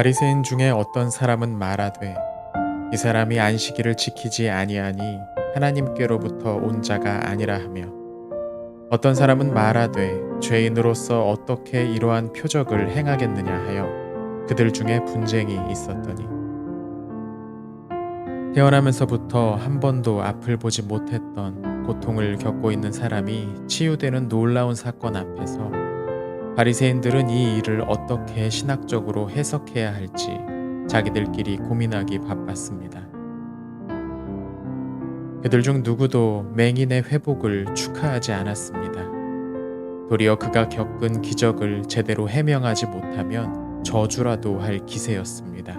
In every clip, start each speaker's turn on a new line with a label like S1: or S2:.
S1: 바리새인 중에 어떤 사람은 말하되 이 사람이 안식일을 지키지 아니하니 하나님께로부터 온 자가 아니라 하며 어떤 사람은 말하되 죄인으로서 어떻게 이러한 표적을 행하겠느냐 하여 그들 중에 분쟁이 있었더니 태어나면서부터 한 번도 앞을 보지 못했던 고통을 겪고 있는 사람이 치유되는 놀라운 사건 앞에서 바리새인들은 이 일을 어떻게 신학적으로 해석해야 할지 자기들끼리 고민하기 바빴습니다. 그들 중 누구도 맹인의 회복을 축하하지 않았습니다. 도리어 그가 겪은 기적을 제대로 해명하지 못하면 저주라도 할 기세였습니다.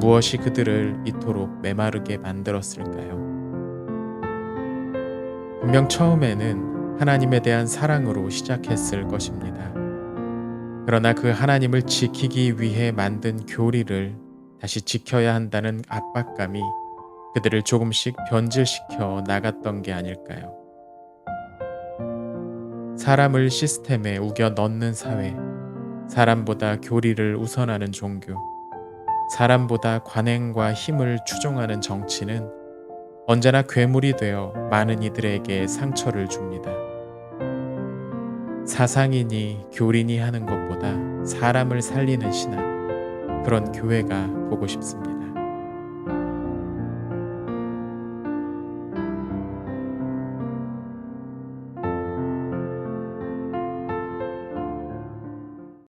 S1: 무엇이 그들을 이토록 메마르게 만들었을까요? 분명 처음에는 하나님에 대한 사랑으로 시작했을 것입니다. 그러나 그 하나님을 지키기 위해 만든 교리를 다시 지켜야 한다는 압박감이 그들을 조금씩 변질시켜 나갔던 게 아닐까요? 사람을 시스템에 우겨 넣는 사회, 사람보다 교리를 우선하는 종교, 사람보다 관행과 힘을 추종하는 정치는 언제나 괴물이 되어 많은 이들에게 상처를 줍니다. 사상이니 교리니 하는 것보다 사람을 살리는 신앙, 그런 교회가 보고 싶습니다.